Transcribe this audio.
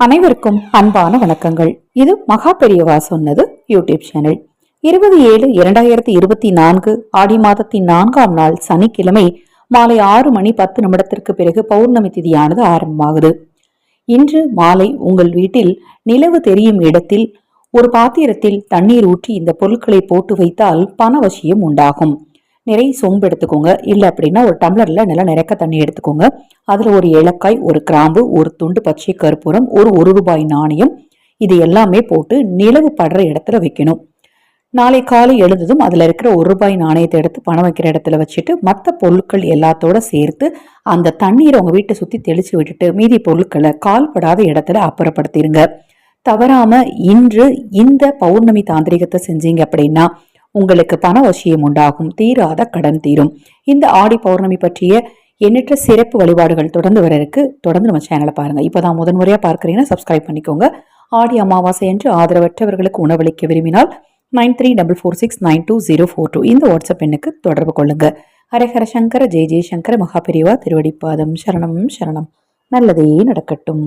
அனைவருக்கும் அன்பான வணக்கங்கள். இது மகா பெரியவா சொன்னது யூடியூப் சேனல். இருபது ஏழு இரண்டாயிரத்தி இருபத்தி நான்கு ஆடி மாதத்தின் நான்காம் நாள் சனிக்கிழமை மாலை ஆறு மணி பத்து நிமிடத்திற்கு பிறகு பௌர்ணமி திதியானது ஆரம்பமாகுது. இன்று மாலை உங்கள் வீட்டில் நிலவு தெரியும் இடத்தில் ஒரு பாத்திரத்தில் தண்ணீர் ஊற்றி இந்த பொருட்களை போட்டு வைத்தால் பணவசியம் உண்டாகும். நிறைய சொம்பு எடுத்துக்கோங்க. இல்லை அப்படின்னா ஒரு டம்ளரில் நல்லா நிறைக்க தண்ணி எடுத்துக்கோங்க. அதில் ஒரு ஏலக்காய் ஒரு கிராம்பு ஒரு துண்டு பச்சை கற்பூரம் ஒரு ஒரு ரூபாய் நாணயம் இது எல்லாமே போட்டு நிலவு படுற இடத்துல வைக்கணும். நாளை காலை எழுந்ததும் அதில் இருக்கிற ஒரு ரூபாய் நாணயத்தை எடுத்து பணம் வைக்கிற இடத்துல வச்சுட்டு மற்ற பொருட்கள் எல்லாத்தோட சேர்த்து அந்த தண்ணீரை உங்கள் வீட்டை சுற்றி தெளித்து விட்டுட்டு மீதி பொருட்களை கால்படாத இடத்துல அப்புறப்படுத்திடுங்க தவறாமல் இன்று இந்த பௌர்ணமி தாந்திரிகத்தை செஞ்சீங்க அப்படின்னா உங்களுக்கு பண வசியம் உண்டாகும். தீராத கடன் தீரும். இந்த ஆடி பௌர்ணமி பற்றிய எண்ணற்ற சிறப்பு வழிபாடுகள் தொடர்ந்து வர இருக்கு தொடர்ந்து நம்ம சேனலை பாருங்க. இப்போதான் முதன் முறையா பார்க்கறீங்கன்னா சப்ஸ்கிரைப் பண்ணிக்கோங்க. ஆடி அமாவாசை என்று ஆதரவற்றவர்களுக்கு உணவளிக்க விரும்பினால் nine three double four six nine two zero four two இந்த வாட்ஸ்அப் எண்ணுக்கு தொடர்பு கொள்ளுங்க. ஹரஹர சங்கர ஜெய் ஜெயசங்கர மகாபிரிவா திருவடிப்பாதம் சரணம் சரணம். நல்லதே நடக்கட்டும்.